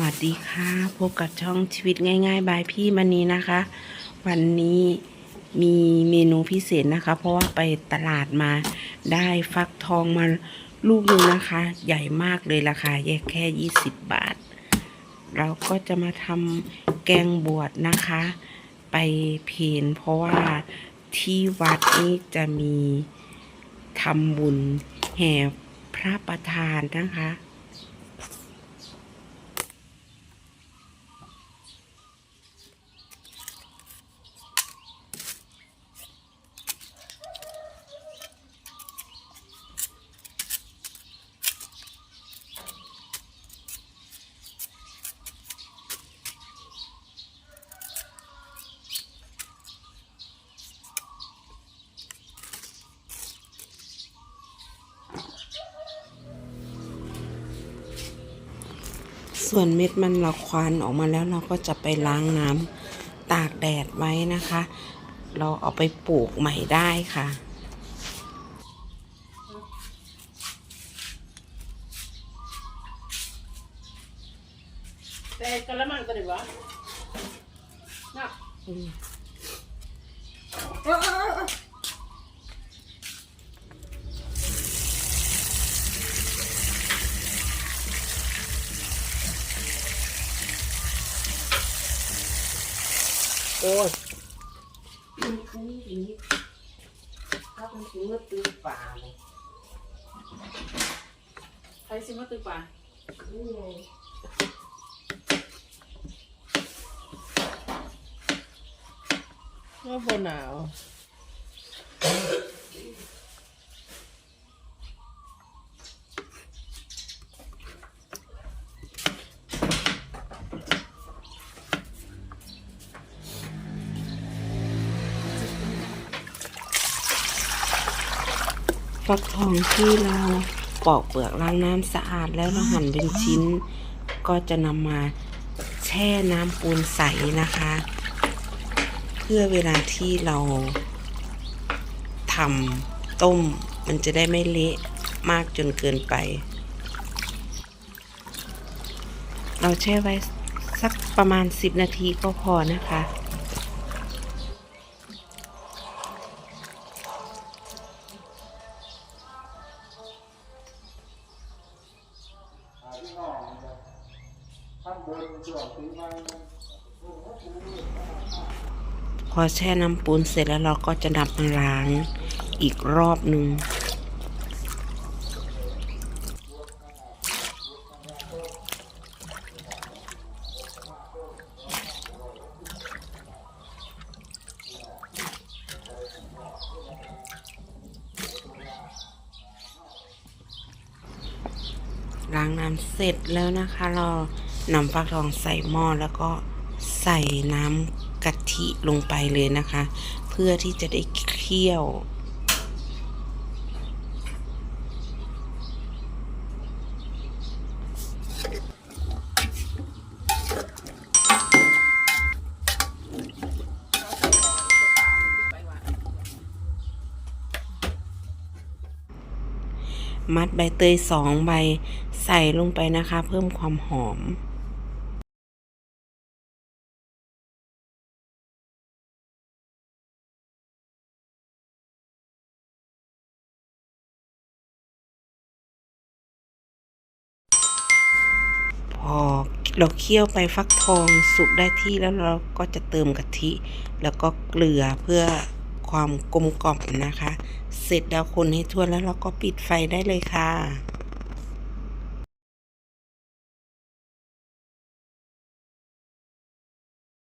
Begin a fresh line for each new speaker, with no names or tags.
วัสดีค่ะพบกับช่องชีวิตง่าย ๆ บายพี่มณีนะคะ วันนี้มีเมนูพิเศษนะคะ เพราะว่าไปตลาดมาได้ฟักทองมาลูกหนึงนะคะ ใหญ่มากเลยราคาแยกแค่ 20 บาท เราก็จะมาทำแกงบวชนะคะ ไปเพนเพราะว่าที่วัดนี้จะมีทำบุญแห่พระประธานนะคะ ส่วนเม็ดมันเราควานออกมาแล้วเราก็จะไปล้างน้ำตากแดดไว้นะคะ เราเอาไปปลูกใหม่ได้ค่ะ
แต่กระมังตัวไหนวะน่ะ
อืม
เออเออเออเออ
โอ้ยมันคืออย่างนี้ถ้ามันถึงก็ตื้อป่าเลย
ใครซิมาตึกป่า
นี่ไง
ว่าบนหนาว
ฟักทองที่เราปอกเปลือกล้างน้ำสะอาดแล้วเราหั่นเป็นชิ้น ก็จะนำมาแช่น้ำปูนใสนะคะ เพื่อเวลาที่เราทำต้มมันจะได้ไม่เละมากจนเกินไป เราแช่ไว้สักประมาณ 10 นาทีก็พอนะคะ พอแช่น้ำปูนเสร็จแล้วเราก็จะนำมาล้างอีกรอบหนึ่งล้างน้ำเสร็จแล้วนะคะ เรา นำฟักทองใส่หม้อแล้วก็ใส่น้ำกะทิลงไปเลยนะคะ เพื่อที่จะได้เคี่ยวมัดใบเตยสองใบใส่ลงไปนะคะ เพิ่มความหอม เราเคี่ยวไปฟักทองสุกได้ที่แล้วเราก็จะเติมกะทิ แล้วก็เกลือเพื่อความกลมกล่อมนะคะ เสร็จแล้วคนให้ทั่วแล้วเราก็ปิดไฟได้เลยค่ะ